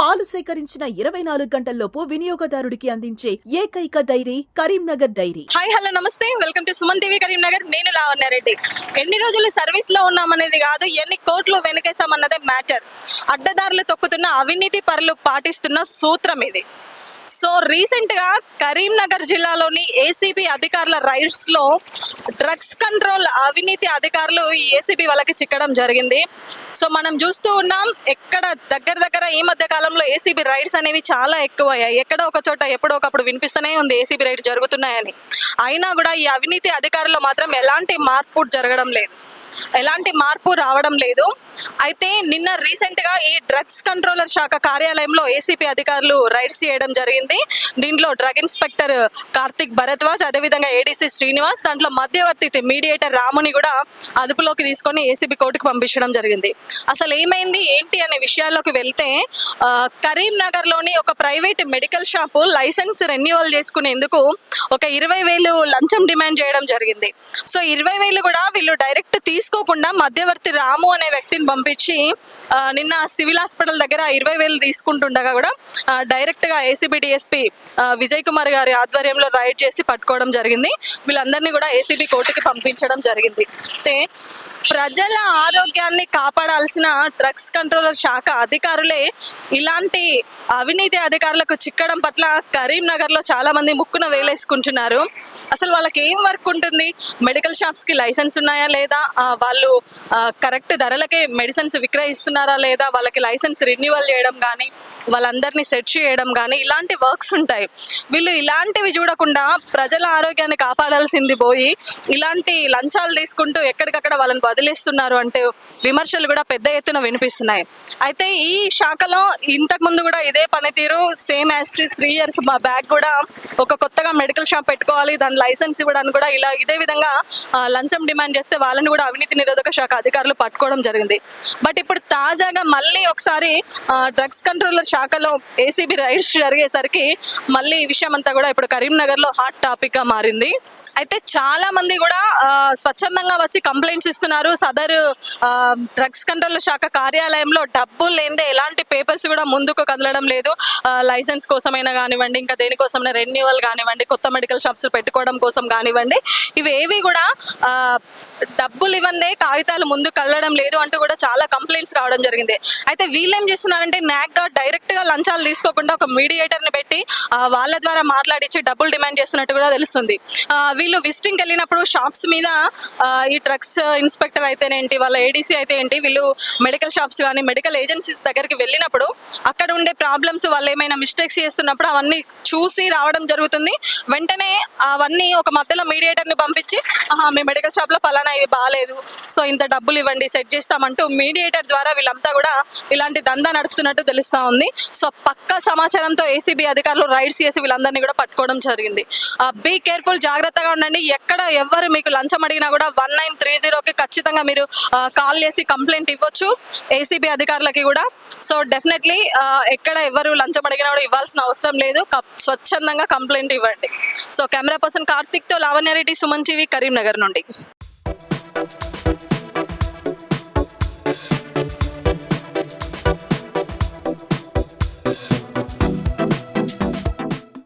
పాలు సేకరించిన ఇరవై నాలుగు గంటల్లోపు వినియోగదారుడికి అందించే ఏకైక dairy Karimnagar dairy. Hi hello నమస్తే. Welcome to Suman TV Karimnagar నేను లావణ్యారెడ్డి ఎన్ని రోజులు సర్వీస్లో ఉన్నామనేది కాదు ఎన్ని కోట్లు వెనకేసామన్నదే మ్యాటర్ అడ్డదారులు తొక్కుతున్న అవినీతి పరులు పాటిస్తున్న సూత్రం ఇది. సో రీసెంట్గా కరీంనగర్ జిల్లాలోని ఏసీబీ అధికారుల రైట్స్లో డ్రగ్స్ కంట్రోల్ అవినీతి అధికారులు ఈ ఏసీబీ వాళ్ళకి చిక్కడం జరిగింది. సో మనం చూస్తూ ఉన్నాం ఎక్కడ దగ్గర దగ్గర ఈ మధ్య కాలంలో ఏసీబీ రైడ్స్ అనేవి చాలా ఎక్కువ అయ్యాయి ఎక్కడో ఒక చోట ఎప్పుడో ఒకప్పుడు వినిపిస్తూనే ఉంది ఏసీబీ రైడ్స్ జరుగుతున్నాయని. అయినా కూడా ఈ అవినీతి అధికారులు మాత్రం ఎలాంటి మార్పు జరగడం లేదు. ఎలాంటి మార్పు రావడం లేదు. అయితే నిన్న రీసెంట్గా ఈ డ్రగ్స్ కంట్రోలర్ శాఖ కార్యాలయంలో ఏసీపీ అధికారులు రైడ్స్ చేయడం జరిగింది. దీంట్లో డ్రగ్ ఇన్స్పెక్టర్ కార్తిక్ భరద్వాజ్ అదేవిధంగా ఏడీసీ శ్రీనివాస్ దాంట్లో మధ్యవర్తి మీడియేటర్ రాముని కూడా అదుపులోకి తీసుకొని ఏసీబీ కోర్టుకు పంపించడం జరిగింది. అసలు ఏమైంది ఏంటి అనే విషయాల్లోకి వెళ్తే కరీంనగర్లోని ఒక private medical shop license renewal చేసుకునేందుకు ఒక ఇరవై వేలు లంచం డిమాండ్ చేయడం జరిగింది. సో ఇరవై వేలు కూడా వీళ్ళు డైరెక్ట్ తీసుకోకుండా మధ్యవర్తి రాము అనే వ్యక్తిని పంపించి నిన్న సివిల్ హాస్పిటల్ దగ్గర ఇరవై వేలు తీసుకుంటుండగా కూడా డైరెక్ట్గా ఏసీబీ డిఎస్పీ విజయ్ కుమార్ గారి ఆధ్వర్యంలో రైడ్ చేసి పట్టుకోవడం జరిగింది. వీళ్ళందరినీ కూడా ఏసీబీ కోర్టుకి పంపించడం జరిగింది. అయితే ప్రజల ఆరోగ్యాన్ని కాపాడాల్సిన డ్రగ్స్ కంట్రోలర్ శాఖ అధికారులే ఇలాంటి అవినీతి అధికారులకు చిక్కడం పట్ల కరీంనగర్లో చాలా మంది ముక్కున వేలేసుకుంటున్నారు. అసలు వాళ్ళకి ఏం వర్క్ ఉంటుంది? మెడికల్ షాప్స్కి లైసెన్స్ ఉన్నాయా లేదా? వాళ్ళు కరెక్ట్ ధరలకే మెడిసిన్స్ విక్రయిస్తున్నారా లేదా? వాళ్ళకి లైసెన్స్ రిన్యూవల్ చేయడం కానీ వాళ్ళందరినీ సెట్ చేయడం కానీ ఇలాంటి వర్క్స్ ఉంటాయి. వీళ్ళు ఇలాంటివి చూడకుండా ప్రజల ఆరోగ్యాన్ని కాపాడాల్సింది పోయి ఇలాంటి లంచాలు తీసుకుంటూ ఎక్కడికక్కడ వాళ్ళని వదిలేస్తున్నారు అంటే విమర్శలు కూడా పెద్ద ఎత్తున వినిపిస్తున్నాయి. అయితే ఈ శాఖలో ఇంతకు ముందు కూడా ఇదే పనితీరు సేమ్ యాస్ట్రీస్ త్రీ ఇయర్స్ మా బ్యాగ్ కూడా ఒక కొత్తగా మెడికల్ షాప్ పెట్టుకోవాలి దాని లైసెన్స్ ఇవ్వడానికి కూడా ఇలా ఇదే విధంగా లంచం డిమాండ్ చేస్తే వాళ్ళని కూడా అవినీతి నిరోధక శాఖ అధికారులు పట్టుకోవడం జరిగింది. బట్ ఇప్పుడు తాజాగా మళ్ళీ ఒకసారి డ్రగ్స్ కంట్రోలర్ శాఖలో ఏసీబీ రైడ్స్ జరిగేసరికి మళ్ళీ ఈ విషయం అంతా కూడా ఇప్పుడు కరీంనగర్లో హాట్ టాపిక్గా మారింది. అయితే చాలా మంది కూడా స్వచ్ఛందంగా వచ్చి కంప్లైంట్స్ ఇస్తున్నారు. సదరు డ్రగ్స్ కంట్రోల్ శాఖ కార్యాలయంలో డబ్బులు లేదే ఎలాంటి పేపర్స్ కూడా ముందుకు కదలడం లేదు. లైసెన్స్ కోసమైనా కానివ్వండి ఇంకా దేనికోసమైనా రెన్యువల్ కానివ్వండి కొత్త మెడికల్ షాప్స్ పెట్టుకోవడం కోసం కానివ్వండి ఇవేవి కూడా డబ్బులు ఇవ్వందే కాగితాలు ముందు కదలడం లేదు అంటూ కూడా చాలా కంప్లైంట్స్ రావడం జరిగింది. అయితే వీళ్ళేం చేస్తున్నారంటే నాగ్గా డైరెక్ట్గా లంచాలు తీసుకోకుండా ఒక మీడియేటర్ని పెట్టి వాళ్ళ ద్వారా మాట్లాడించి డబ్బులు డిమాండ్ చేస్తున్నట్టు కూడా తెలుస్తుంది. వీళ్ళు విజిటింగ్ వెళ్ళినప్పుడు షాప్స్ మీద ఈ డ్రగ్స్ ఇన్స్పెక్టర్ అయితేనేంటి వాళ్ళ ఏడీసీ అయితే ఏంటి వీళ్ళు మెడికల్ షాప్స్ కానీ మెడికల్ ఏజెన్సీస్ దగ్గరికి వెళ్ళినప్పుడు అక్కడ ఉండే ప్రాబ్లమ్స్ వాళ్ళు ఏమైనా మిస్టేక్స్ చేస్తున్నప్పుడు అవన్నీ చూసి రావడం జరుగుతుంది. వెంటనే అవన్నీ ఒక మధ్యలో మీడియేటర్ని పంపించి మీ మెడికల్ షాప్లో పలానా పలానా ఇది బాగాలేదు సో ఇంత డబ్బులు ఇవ్వండి సెట్ చేస్తామంటూ మీడియేటర్ ద్వారా వీళ్ళంతా కూడా ఇలాంటి దందా నడుపుతున్నట్టు తెలుస్తా ఉంది. సో పక్క సమాచారంతో ఏసీబీ అధికారులు రైడ్స్ చేసి వీళ్ళందరినీ కూడా పట్టుకోవడం జరిగింది. బీ కేర్ఫుల్ జాగ్రత్తగా ఉండండి. ఎక్కడ ఎవరు మీకు లంచం అడిగినా కూడా వన్ నైన్ త్రీ జీరోకి ఖచ్చితంగా మీరు కాల్ చేసి కంప్లైంట్ ఇవ్వచ్చు ఏసీబీ అధికారులకి కూడా. సో డెఫినెట్లీ ఎక్కడ ఎవరు లంచం అడిగినా కూడా ఇవ్వాల్సిన అవసరం లేదు. స్వచ్ఛందంగా కంప్లైంట్ ఇవ్వండి. సో కెమెరా పర్సన్ కార్తిక్తో లావణ్యారెడ్డి సుమన్ టీవీ కరీంనగర్ నుండి.